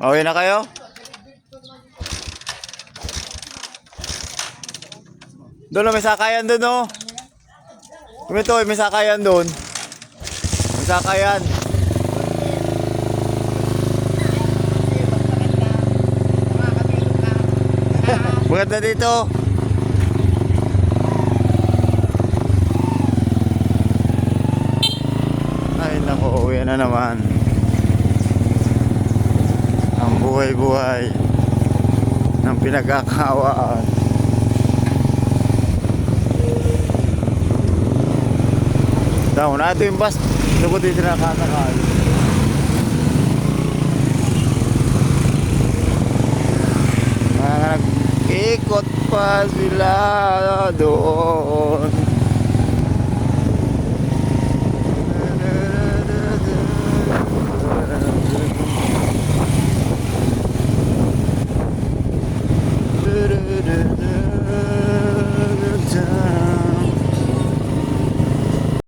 Pauwi na kayo? Doon na may sakayan doon oh. Kumito, may sakayan doon. May sakayan. Maganda dito. Ay nako, uwi na naman. Buhay-buhay ng pinagkakawaan. Tama na ito yung bus. Na kakakal. Mga nag-ikot pa sila doon. dürürürü.